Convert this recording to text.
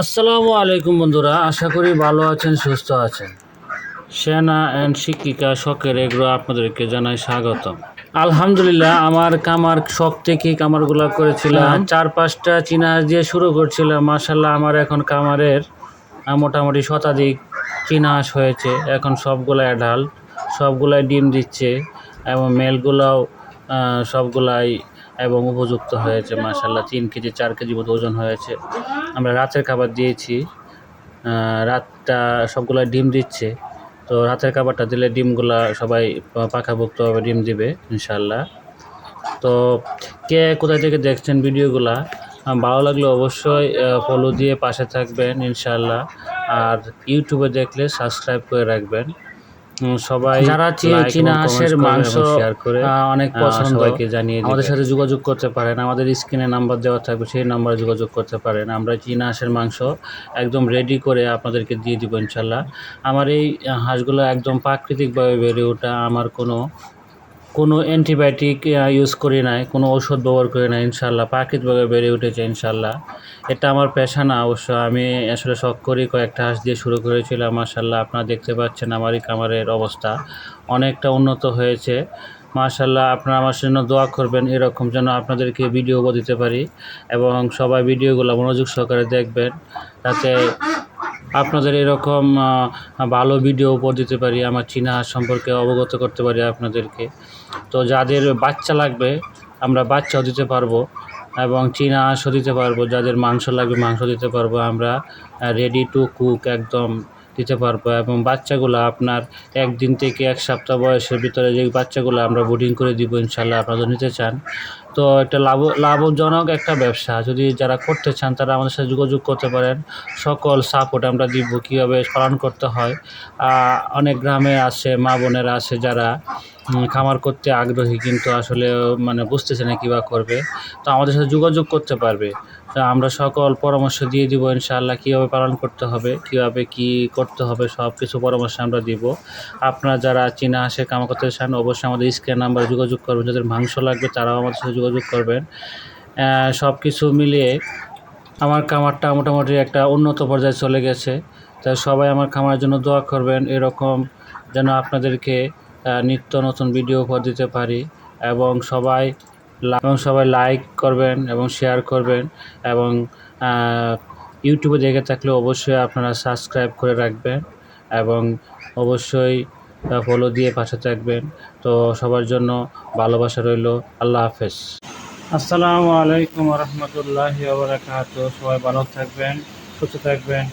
আসসালামু আলাইকুম বন্ধুরা আশা করি ভালো আছেন সুস্থ আছেন। সেনা অ্যান্ড শিক্ষিকা শখের এগুলো আপনাদেরকে জানাই স্বাগতম। আলহামদুলিল্লাহ আমার কামার শখ থেকে কামারগুলো করেছিলাম। চার পাঁচটা চীনা হাঁস দিয়ে শুরু করছিলাম। মার্শাল্লাহ আমার এখন কামারের মোটামুটি শতাধিক চীনা হাঁস হয়েছে। এখন সবগুলাই অ্যাডাল সবগুলাই ডিম দিচ্ছে এবং মেলগুলাও সবগুলাই এবং উপযুক্ত হয়েছে মার্শাল্লাহ তিন কেজি, চার কেজি মতো ওজন হয়েছে। আমরা রাতের খাবার দিয়েছি। রাতটা সবগুলা ডিম দিচ্ছে। তো রাতের খাবারটা দিলে ডিমগুলা সবাই পা- পাকাভুক্তভাবে ডিম দিবে ইনশাল্লাহ তো কে কোথায় থেকে দেখছেন ভিডিওগুলা ভালো লাগলে অবশ্যই ফলো দিয়ে পাশে থাকবেন ইনশাল্লাহ আর ইউটিউবে দেখলে সাবস্ক্রাইব করে রাখবেন। সবাই যারা চীনা হাঁসের মাংস, অনেক পছন্দ। জানিয়ে আমাদের সাথে যোগাযোগ করতে পারেন। আমাদের স্ক্রিনে নাম্বার দেওয়া থাকবে সেই নাম্বারে যোগাযোগ করতে পারেন। আমরা চীনা হাঁসের মাংস একদম রেডি করে আপনাদেরকে দিয়ে দিব ইনশাল্লাহ। আমার এই হাঁসগুলো একদম প্রাকৃতিকভাবে বেড়ে ওঠা আমার কোনো কোনো অ্যান্টিবায়োটিক ইউজ করি নাই, কোনো ওষুধ ব্যবহার করি না ইনশাল্লাহ প্রাকৃতিকভাবে বেড়ে উঠেছে ইনশাল্লাহ এটা আমার পেশা না, অবশ্য আমি আসলে শখ করি কয়েকটা হাঁস দিয়ে শুরু করেছিলাম মাশাল্লাহ আপনারা দেখতে পাচ্ছেন আমারই কামারের অবস্থা। অনেকটা উন্নত হয়েছে। মাশাল্লাহ আপনারা আমার জন্য দোয়া করবেন, এরকম যেন আপনাদেরকে ভিডিও দিতে পারি। এবং সবাই ভিডিওগুলো মনোযোগ সহকারে দেখবেন, যাতে আপনাদের এরকম ভালো ভিডিও উপর দিতে পারি, আমার চীনা সম্পর্কে অবগত করতে পারি আপনাদেরকে। তো যাদের বাচ্চা লাগবে, আমরা বাচ্চাও দিতে পারব এবং চীনা হাঁসও দিতে পারব। যাদের মাংস লাগবে, মাংস দিতে পারব আমরা রেডি টু কুক একদম। দিতে পারব এবং বাচ্চাগুলো আপনার একদিন থেকে এক সপ্তাহ বয়সের ভিতরে যে বাচ্চাগুলো আমরা বোর্ডিং করে দিব ইনশাল্লাহ আপনারা নিতে চান। তো একটা লাভ, লাভজনক একটা ব্যবসা। যদি যারা করতে চান, তারা আমাদের সাথে যোগাযোগ করতে পারেন। সকল সাপোর্ট আমরা দিব, কীভাবে পালন করতে হয়। অনেক গ্রামে আছে, মা বোনেরা আছে যারা খামার করতে আগ্রহী, কিন্তু আসলে মানে বুঝতেছে না কীভাবে করবে। তো আমাদের সাথে যোগাযোগ করতে পারবে। তো আমরা সকল পরামর্শ দিয়ে দিব, ইনশাআল্লাহ কীভাবে পালন করতে হবে, কীভাবে কি করতে হবে সব কিছু পরামর্শ আমরা দিব। আপনারা যারা চীনা হাঁসে কামা করতে চান, অবশ্যই আমাদের স্ক্রিন নাম্বারে যোগাযোগ করবেন। যাদের মাংস লাগবে, তারাও আমাদের সাথে যোগাযোগ করবেন। সব কিছু মিলিয়ে আমার খামারটা মোটামুটি একটা উন্নত পর্যায়ে চলে গেছে। তাই সবাই আমার খামারের জন্য দোয়া করবেন। এরকম যেন আপনাদেরকে নিত্য নতুন ভিডিও উপহার দিতে পারি এবং সবাই এবং সবাই লাইক করবেন এবং শেয়ার করবেন এবং ইউটিউবে দেখে থাকলে অবশ্যই আপনারা সাবস্ক্রাইব করে রাখবেন এবং অবশ্যই ফলো দিয়ে পাশে থাকবেন। তো সবার জন্য ভালোবাসা রইল। আল্লাহ হাফেজ। আসসালামু আলাইকুম রহমতুল্লাহ সবাই ভালো থাকবেন, সুস্থ থাকবেন।